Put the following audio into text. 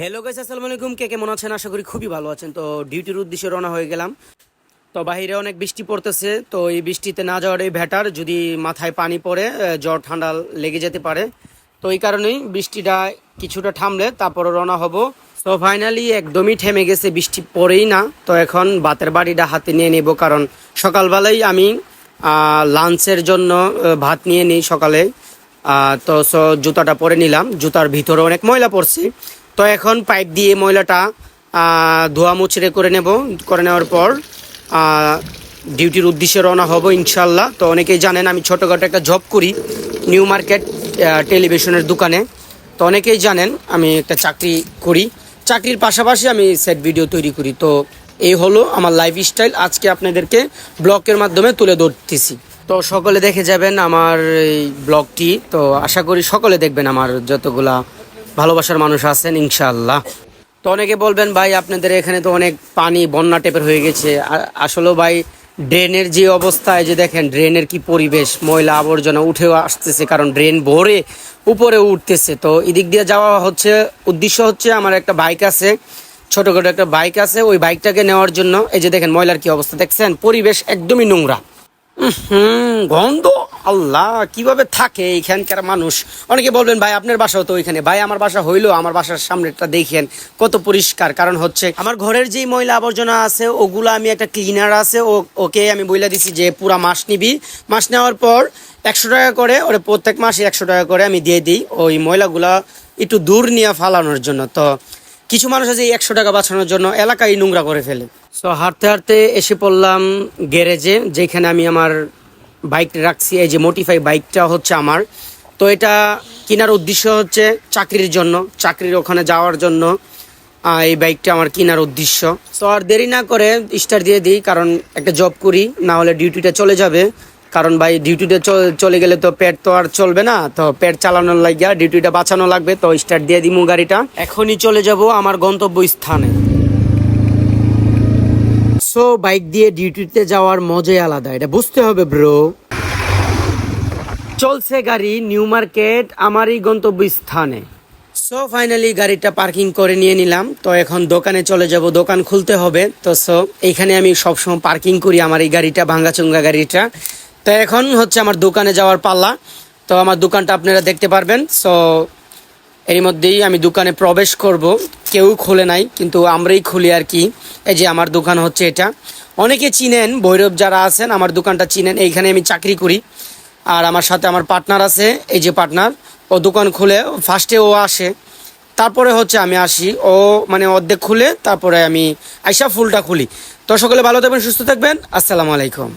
Hello guys আসসালামু আলাইকুম। কে কেমন আছেন? আশা করি খুবই ভালো আছেন। তো ডিউটির উদ্দেশ্যে রওনা হয়ে গেলাম। তো বাইরে অনেক বৃষ্টি পড়তেছে। তো এই বৃষ্টিতে না যাওয়াটাই বেটার যদি মাথায় পানি পড়ে জ্বর, ঠান্ডা লেগে যেতে পারে। তো এই কারণেই বৃষ্টিটা কিছুটা থামলে তারপরে রওনা হব। তো ফাইনালি একদমই থেমে গেছে। বৃষ্টি পড়েই না। তো এখন বাতের বাড়িটা হাতে নিয়ে নেব। কারণ সকালবেলায় আমি লাঞ্চের জন্য ভাত নিয়ে নিই সকালে। তো জুতাটা পরে নিলাম। জুতার ভিতরে অনেক ময়লা পড়ছে। তো এখন পাইপ দিয়ে ময়লাটা ধোয়া মুচড়ে করে নেব, করে নেওয়ার পর ডিউটির উদ্দেশ্যে রওনা হব ইনশাল্লাহ তো অনেকেই জানেন আমি ছোটোখাটো একটা জব করি, নিউ মার্কেট টেলিভিশনের দোকানে। তো অনেকেই জানেন আমি একটা চাকরি করি। চাকরির পাশাপাশি আমি সেট ভিডিও তৈরি করি। তো এই হলো আমার লাইফ স্টাইল আজকে আপনাদেরকে ব্লগের মাধ্যমে তুলে ধরতেছি। তো সকলে দেখে যাবেন আমার এই ব্লগটি। তো আশা করি সকলে দেখবেন আমার যতগুলা ভালোবাসার মানুষ আছেন, ইনশাআল্লাহ। তো অনেকে বলবেন, ভাই, আপনাদের এখানে তো অনেক পানি, বন্যা টাইপের হয়ে গেছে। আসলেও ভাই, ড্রেনের যে অবস্থায় যে দেখেন, ড্রেনের কি পরিবেশ, ময়লা আবর্জনা উঠেও আসতেছে, কারণ ড্রেন ভরে উপরে উঠতেছে। তো এদিক দিয়ে যাওয়া হচ্ছে, উদ্দেশ্য হচ্ছে, আমার একটা বাইক আছে, ছোটখাটো একটা বাইক আছে, ওই বাইকটাকে নেওয়ার জন্য, এই যে দেখেন, ময়লার কি অবস্থা, দেখছেন? পরিবেশ একদমই নোংরা। গন্ধ? আল্লাহ, কীভাবে থাকে এইখানকার মানুষ? অনেকে বলবেন, ভাই, আপনার বাসাও তো ওইখানে। ভাই, আমার বাসা হইল, আমার বাসার সামনেটা দেখেন, কত পরিষ্কার। কারণ হচ্ছে, আমার ঘরের যেই ময়লা আবর্জনা আছে, ওগুলো আমি একটা ক্লিনার আছে, ও, ওকে আমি বলে দিছি যে, পুরা মাস নিবি। মাস নেওয়ার পর একশো টাকা করে, ওরে প্রত্যেক মাসে একশো টাকা করে আমি দিয়ে দিই, ওই ময়লাগুলা একটু দূর নিয়ে ফালানোর জন্য। তো কিছু মানুষ আছে একশো টাকা বাঁচানোর জন্য এলাকায় নোংরা করে ফেলে। সো হাঁটতে হাঁটতে এসে পড়লাম গ্যারেজে, যেখানে আমি আমার বাইক রাখছি। এই যে মোটিফাই বাইকটা হচ্ছে আমার। তো এটা কেনার উদ্দেশ্য হচ্ছে চাকরির জন্য, চাকরির ওখানে যাওয়ার জন্য এই বাইকটা আমার কেনার উদ্দেশ্য। তো আর দেরি না করে স্টার দিয়ে দিই, কারণ একটা জব করি, না হলে ডিউটিটা চলে যাবে। কারণ ভাই ডিউটিটা চ- চলে গেলে তো পেট তো আর চলবে না, তো পেট চালানোর লাগিয়া ডিউটিটা বাঁচানো লাগবে, তো স্টার্ট দিয়ে দিমু গাড়িটা। এখনই চলে যাব আমার গন্তব্য স্থানে সো বাইক দিয়ে ডিউটিতে যাওয়ার মজাই আলাদা, এটা বুঝতে হবে ব্রো চলছে গাড়ি নিউ মার্কেট আমারই গন্তব্য স্থানে সো ফাইনালি গাড়িটা পার্কিং করে নিয়ে নিলাম, তো এখন দোকানে চলে যাব, দোকান খুলতে হবে। তো সো এইখানে আমি সবসময় পার্কিং করি আমার এই গাড়িটা, ভাঙ্গাচুঙ্গা গাড়িটা। তো এখন হচ্ছে আমার দোকানে যাওয়ার পাল্লা। তো আমার দোকানটা আপনারা দেখতে পারবেন। সো এর মধ্যেই আমি দোকানে প্রবেশ করব। কেউ খুলে নাই, কিন্তু আমরাই খুলি আর কি। এই যে আমার দোকান হচ্ছে এটা। অনেকে চিনেন, ভৈরব যারা আছেন, আমার দোকানটা চিনেন। এইখানে আমি চাকরি করি। আর আমার সাথে আমার পার্টনার আছে, এই যে পার্টনার। ও দোকান খুলে ফার্স্টে ও আসে। তারপরে হচ্ছে আমি আসি। ও মানে অর্ধেক খুলে, তারপরে আমি আইসা ফুলটা খুলি। তো সকলে ভালো থাকবেন, সুস্থ থাকবেন। আসসালামু আলাইকুম।